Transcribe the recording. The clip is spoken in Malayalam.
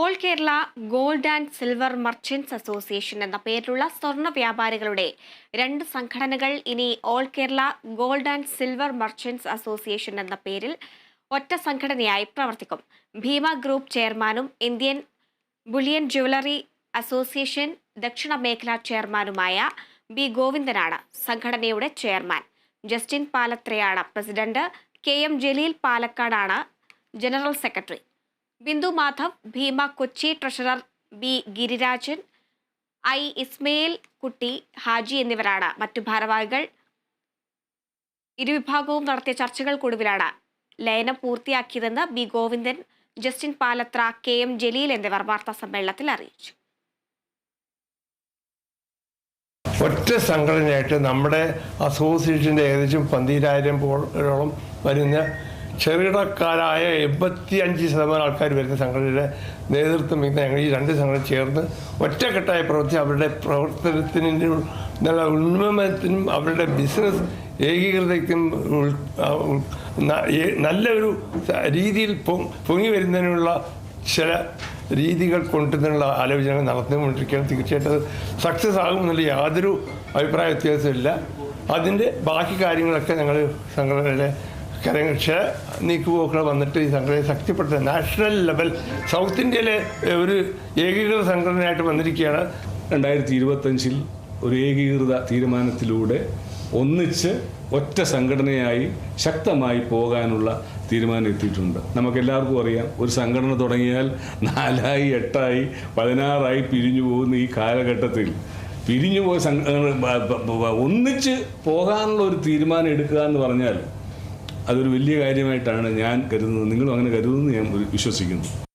All Kerala gold and silver merchants association എന്ന പേരിലുള്ള സ്വർണ വ്യാപാരികളുടെ രണ്ട് സംഘടനകൾ ഇനി all Kerala gold and silver merchants association എന്ന പേരിൽ ഒറ്റ സംഘടനയായി പ്രവർത്തിക്കും. ഭീമ ഗ്രൂപ്പ് ചെയർമാനും ഇന്ത്യൻ ബുലിയൻ ജുവലറി അസോസിയേഷൻ ദക്ഷിണ മേഖലാ ചെയർമാനുമായ ബി ഗോവിന്ദനാണ് സംഘടനയുടെ ചെയർമാൻ. ജസ്റ്റിൻ പാലത്രയാണ് പ്രസിഡന്റ്. കെ എം ജലീൽ പാലക്കാടാണ് general secretary. Bindu Madhav Bhima Kochi treasurer B Girirajan I Ismail Kutty Haji എന്നിവരാണ് മറ്റു ഭാരവാഹികൾ. ഇരുവിഭാഗവും നടത്തിയ ചർച്ചകൾക്കൊടുവിലാണ് ലയനം പൂർത്തിയാക്കിയതെന്ന് B Govindan Justin Palathra K M Jaleel എന്നിവർ വാർത്താ സമ്മേളനത്തിൽ അറിയിച്ചു. ഒറ്റ സംഘടനയായിട്ട് നമ്മുടെ അസോസിയേഷന്റെ ഏകദേശം പന്തിരായിരം പോളോളം വരുന്ന ചെറുകിടക്കാരായ എൺപത്തി അഞ്ച് ശതമാനം ആൾക്കാർ വരുന്ന സംഘടനയുടെ നേതൃത്വം ഇന്ന് ഞങ്ങൾ ഈ രണ്ട് സംഘടന ചേർന്ന് ഒറ്റക്കെട്ടായ പ്രവർത്തി അവരുടെ പ്രവർത്തനത്തിനും നല്ല ഉന്മനത്തിനും അവരുടെ ബിസിനസ് ഏകീകൃതയ്ക്കും നല്ലൊരു രീതിയിൽ പൊങ്ങി വരുന്നതിനുള്ള ചില രീതികൾ കൊണ്ടുവന്നുള്ള ആലോചനകൾ നടന്നുകൊണ്ടിരിക്കുകയാണ്. തീർച്ചയായിട്ടും അത് സക്സസ് ആകുമെന്നുള്ള യാതൊരു അഭിപ്രായ വ്യത്യാസമില്ല അതിന്റെ ബാക്കി കാര്യങ്ങളൊക്കെ ഞങ്ങൾ സംഘടനയുടെ ചില നീക്കുപോക്കുകൾ വന്നിട്ട് ഈ സംഘടനയെ ശക്തിപ്പെടുത്തുക. നാഷണൽ ലെവൽ സൗത്ത് ഇന്ത്യയിലെ ഒരു ഏകീകൃത സംഘടനയായിട്ട് വന്നിരിക്കുകയാണ്. രണ്ടായിരത്തി ഇരുപത്തഞ്ചിൽ ഒരു ഏകീകൃത തീരുമാനത്തിലൂടെ ഒന്നിച്ച് ഒറ്റ സംഘടനയായി ശക്തമായി പോകാനുള്ള തീരുമാനം എത്തിയിട്ടുണ്ട്. നമുക്കെല്ലാവർക്കും അറിയാം ഒരു സംഘടന തുടങ്ങിയാൽ നാലായി എട്ടായി പതിനാറായി പിരിഞ്ഞു പോകുന്ന ഈ കാലഘട്ടത്തിൽ പിരിഞ്ഞു പോയ ഒന്നിച്ച് പോകാനുള്ള ഒരു തീരുമാനം എടുക്കുക എന്ന് പറഞ്ഞാൽ അതൊരു വലിയ കാര്യമായിട്ടാണ് ഞാൻ കരുതുന്നത്. നിങ്ങളും അങ്ങനെ കരുതുന്നു ഞാൻ വിശ്വസിക്കുന്നു.